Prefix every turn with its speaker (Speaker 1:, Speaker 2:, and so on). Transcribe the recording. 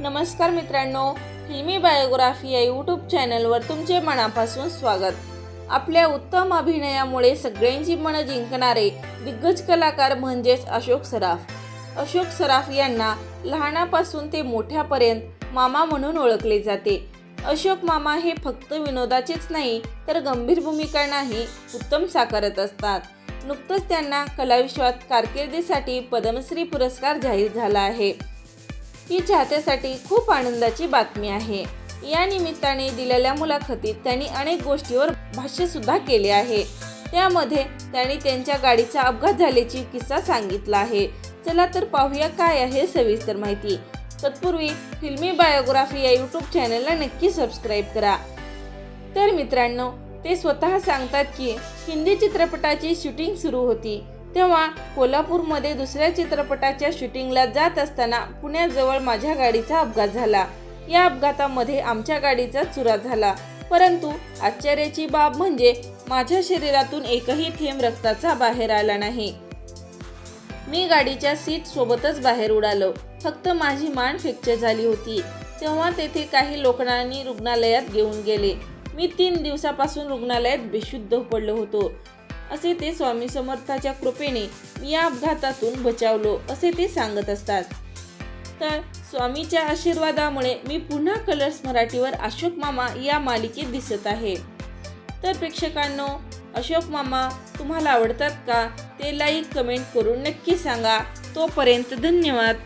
Speaker 1: नमस्कार मित्रांनो फिल्मी बायोग्राफी या यूट्यूब चॅनलवर तुमचे मनापासून स्वागत. आपल्या उत्तम अभिनयामुळे सगळ्यांची मनं जिंकणारे दिग्गज कलाकार म्हणजेच अशोक सराफ. अशोक सराफ यांना लहानापासून ते मोठ्यापर्यंत मामा म्हणून ओळखले जाते. अशोक मामा हे फक्त विनोदाचेच नाही तर गंभीर भूमिकांनाही उत्तम साकारत असतात. नुकतंच त्यांना कलाविश्वात कारकिर्दीसाठी पद्मश्री पुरस्कार जाहीर झाला आहे. ही चाहत्यासाठी खूप आनंदाची बातमी आहे. या निमित्ताने दिलेल्या मुलाखतीत त्यांनी अनेक गोष्टीवर भाष्य सुद्धा केले आहे. त्यामध्ये त्यांनी त्यांच्या गाडीचा अपघात झाल्याची किस्सा सांगितला आहे. चला तर पाहूया काय आहे सविस्तर माहिती. तत्पूर्वी फिल्मी बायोग्राफी या यूट्यूब चॅनलला नक्की सबस्क्राईब करा. तर मित्रांनो ते स्वतः सांगतात की हिंदी चित्रपटाची शूटिंग सुरू होती. तेव्हा कोल्हापूरमध्ये दुसऱ्या चित्रपटाच्या शूटिंगला जात असताना पुण्याजवळ माझ्या गाडीचा अपघात झाला. या अपघातामध्ये आमच्या गाडीचा चुरा झाला. परंतु आश्चर्याची बाब म्हणजे माझ्या शरीरातून एकही थेंब रक्ताचा बाहेर आला नाही. मी गाडीच्या सीट सोबतच बाहेर उडालो. फक्त माझी मान फ्रॅक्चर झाली होती. तेव्हा तेथे काही लोकांनी रुग्णालयात घेऊन गेले. मी तीन दिवसापासून रुग्णालयात बेशुद्ध पडलो होतो. असे ते स्वामी समर्थाच्या कृपेने मी या अपघातातून बचावलो असे ते सांगत असतात. तर स्वामीच्या आशीर्वादामुळे मी पुन्हा कलर्स मराठीवर अशोक मामा या मालिकेत दिसत आहे. तर प्रेक्षकांनो अशोक मामा तुम्हाला आवडतात का? ते लाईक कमेंट करून नक्की सांगा. तोपर्यंत धन्यवाद.